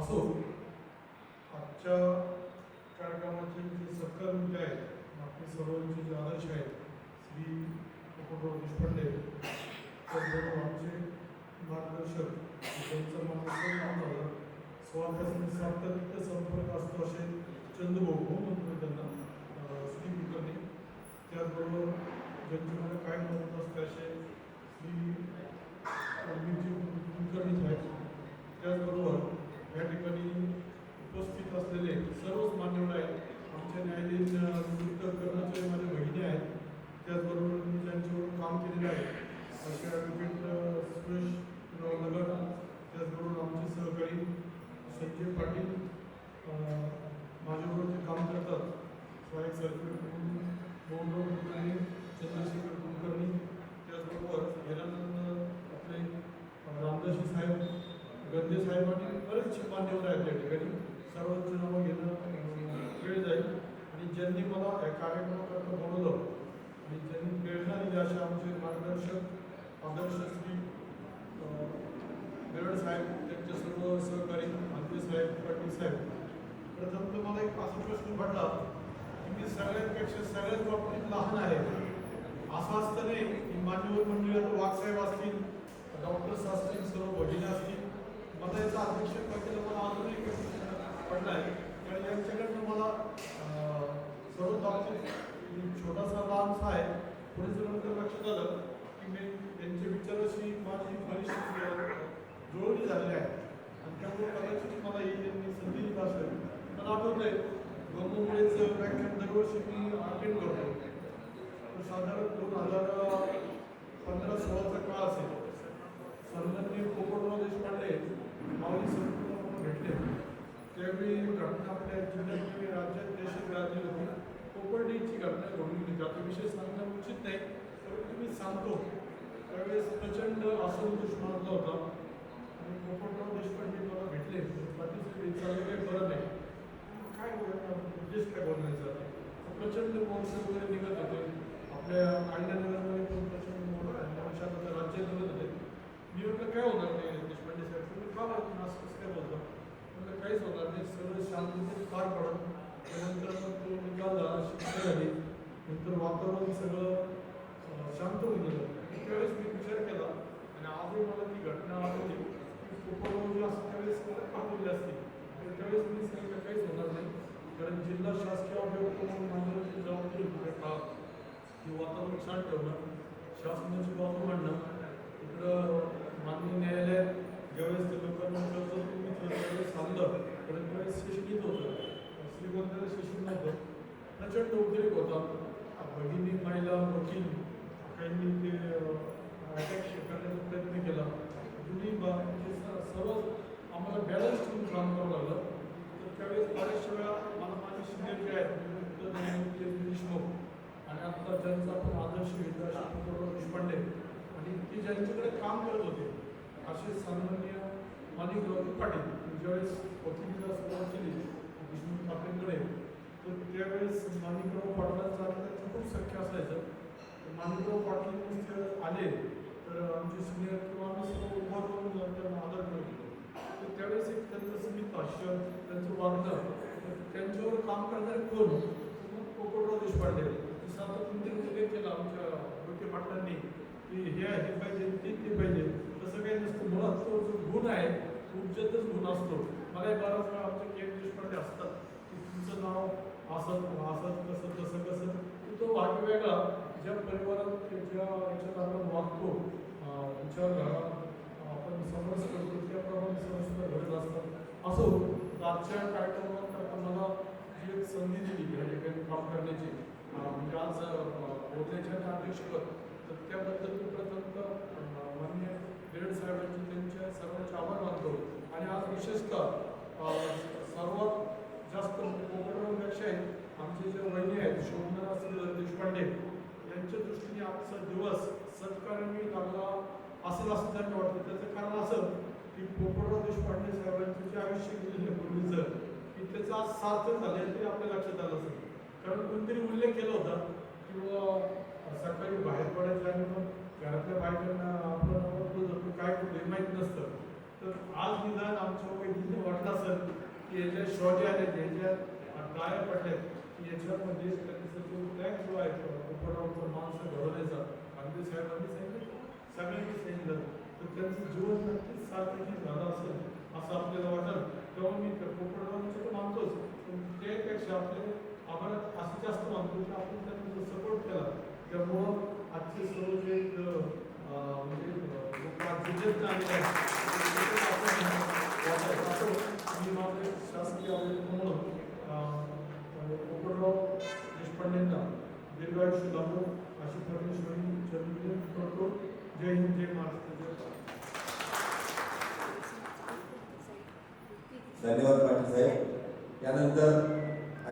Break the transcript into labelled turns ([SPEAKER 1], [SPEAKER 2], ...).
[SPEAKER 1] असो आजच्या कार्यक्रमाचे जे सत्कार मुद्दे आहेत आपले सर्वांचे जे आदर्श आहेत श्री उपराव देशपांडे त्याचबरोबर आमचे मार्गदर्शक त्यांचं मार्गदर्शन नाव स्वार्थासाठी सातत्य संपर्क असतो असे चंद्रभाऊ हो म्हणतो त्यांना श्री कुलकर्णी. त्याचबरोबर ज्यांच्याकडे काय मत असते असे श्री कुलकर्णी आहेत त्याचबरोबर या ठिकाणी उपस्थित असलेले सर्वच मान्यवर आहेत आमच्या न्यायालयीन नियुक्त कर्मचारी माझ्या भगिनी आहेत त्याचबरोबर मी ज्यांच्यावर काम केलेलं आहे असे ॲडव्होकेट सुरेश नगर त्याचबरोबर आमचे सहकारी संजय पाटील अं, माझ्याबरोबर जे काम करतात सहाय्यक सर्टिफिकेट म्हणून मोहनराव कुलकर्णी चंद्रशेखर कुलकर्णी त्याचबरोबर गेल्यानंतर आपले अं, रामदासी साहेब गंदे साहेब आणि मान्यवर आहेत त्या ठिकाणी. सर्वांची नावं घेणं वेळ जाईल. आणि ज्यांनी मला या कार्यक्रमाकरता बोलवलं आणि ज्यांनी प्रेरणा दिली असे आमचे मार्गदर्शक आदर्श श्री अं, बेरड साहेब त्यांचे सर्व सहकारी मंत्री साहेब पाटील साहेब प्रथम तर मला एक असा प्रश्न पडला की मी सगळ्यांपेक्षा सगळ्यात बाबतीत लहान आहे. असं असतं नाही की मान्यवर मंडळी आता वाघसाहेब असतील डॉक्टर्स असतील सर्व भगिनी असतील मला याचा अध्यक्ष केलं मला अजूनही एक प्रश्न पडला आहे कारण यांच्याकडनं मला अं, सर्व बाबतीत मी छोटासा लहानसा आहे पुढे नंतर लक्षात आलं की मी त्यांच्या विचाराशी माझी बरीचशी अं, जुळवणी आहे. आणि त्यामुळे कदाचित मला ही त्यांनी संधी दिली असेल. मला आठवत आहे गंगोमुळेच व्याख्यान दरवर्षी मी अटेंड करतो तर साधारण दोन हजार पंधरा सोळाचा काळ असेल. सन्माननीय पोपटराव देशपांडे माऊली संपूर्ण भेटले. त्यावेळी घटना आपल्या जिल्ह्यात राज्यात देशात राज्य होती. पोपटडीची घटना घडून गेली. त्याचा विषय सांगणं उचित नाही परंतु मी सांगतो. त्यावेळेस प्रचंड असंतोष मानला होता आणि पोपटराव देशपांडे मला भेटले पाटील साहेब चालू काही बरं नाही. काय बोलणार उद्देश काय बोलण्याचा प्रचंड महोत्सव वगैरे निघत होते. आपल्या अण्णानगरमध्ये पण प्रचंड मोठं अशात राज्य निघत होते. मी म्हटलं काय होणार नाही देशपांडे साहेब तुम्ही का बरं तुम्ही असं कसं काय बोलता? म्हटलं काहीच होणार नाही. सगळं शांततेत पार पडत त्यानंतर मग तो निकाल झाला शिक्षा झाली. नंतर वातावरण सगळं शांत होऊन गेलं. त्यावेळेस मी विचार केला आणि आजही मला ती घटना आठवली की पोपटरावजी असं त्यावेळेस का बोलले असते. पण त्यावेळेस मी सांगितलं काहीच होणार नाही. कारण जिल्हा शासकीय अभियोग म्हणून माझ्यावर जी जबाबदारी होती वातावरण छान ठेवणं शासनाची बाजू मांडणं इकडं माननीय न्यायालयात ज्यावेळेस ते लोकांना कर्ज तुम्ही त्यावेळेस आणलं तर त्यावेळेस सेशन येत होतं. श्रीगोंद्याला सेशन नव्हतं. प्रचंड उद्रेक होता. भगिनी महिला वकील काहींनी ते अटॅक करण्याचा प्रयत्न केला जुनी बा म्हणजे सर्व आम्हाला बॅलन्स ठेवून काम करावं लागलं तर त्यावेळेस बऱ्याचशा वेळा मला माझे सिनियर जे आहेत देशमुख आणि आता ज्यांचा आपण आदर्श घेतला अशा देशपांडे आणि ते ज्यांच्याकडे काम करत होते असे सन्माननीय माणिकराव पाटील ज्यावेळेस वकिलीला सुरुवात केली देशमुख पाटीलकडे तर त्यावेळेस माणिकराव पाटलांचा खूप सख्य असायचं तर पाटील नुसते आले तर आमचे सिनियर किंवा आम्ही सर्व उभं राहून त्यांना आदर करत. तर त्यावेळेस एक त्यांचं स्मित हास्य त्यांचं वागणं त्यांच्यावर काम करणारे कोण? पोपटराव देशपांडे. सातत्य आता उल्लेख केला आमच्या डोके पाटलांनी की हे हे पाहिजे ते ते पाहिजे. तसं काही नसतं मुळात तो जो गुण आहे उज्जतच गुण असतो. मला बराच वेळा आमचे के देशपांडे असतात की तुमचं नाव असं असं कसं तसं कसं तो भाग वेगळा. ज्या परिवारात ज्या याच्यात आपण वागतो अं, घरात आपण समज करतो त्याप्रमाणे संस्कार घडत असतात. असो आजच्या कार्यक्रमात आपण मला जी एक संधी दिली या ठिकाणी काम करण्याची म्हणजे आज अं, बोलण्याच्या आणि अध्यक्षपद तर त्याबद्दल मी प्रथमतः अं, माननीय बिरड साहेबांचे त्यांच्या सर्वांचे आभार मानतो. आणि आज विशेषतः सर्वात जास्त कोकणापेक्षा आमचे जे वहिनी आहेत शोभना श्रीधर देशपांडे यांच्या दृष्टीने आजचा दिवस सत्कारणी लागला असं असं त्यांना वाटतं. त्याचं कारण असं की पोपटराव देशपांडे साहेबांचं जे आयुष्य गेलेलं पूर्वीचं की त्याचं आज सार्थ झालं ते आपल्या लक्षात आलं असेल. कारण कोणतरी उल्लेख केला होता किंवा सकाळी बाहेर पडायचं आणि मग घरातल्या बायकांना आपलं नवरदेव काय कुठे माहीत नसतं. तर आज निदान आमच्या वैद्यने वाटलं असेल की याच्या शौर्य आले याच्या गाया पडल्यात याच्यामध्ये त्याचा जो ट्रॅक जो आहे उपरावरचा माणसं घडवण्याचा गांधी साहेबांनी सांगितलं सगळ्यांनी सांगितलं. तर त्यांचं जीवन नक्कीच सार्थकी झालं असेल असं आपल्याला वाटलं. तेव्हा मी पोपटरावांचं तर मानतोच पण त्यापेक्षा आपले आम्हाला असं जास्त मानतो की आपण त्यांना जर सपोर्ट केला त्यामुळं आजचे सर्व जे म्हणजे लोक आपण वाटत मी माझे शासकीय आयोजन म्हणून अं, देशपांडेंना दीर्घायुष्य लाभो अशी परमेश्वरी चरणी करतो. जय हिंद जय महाराष्ट्र जय
[SPEAKER 2] धन्यवाद पाटील साहेब. यानंतर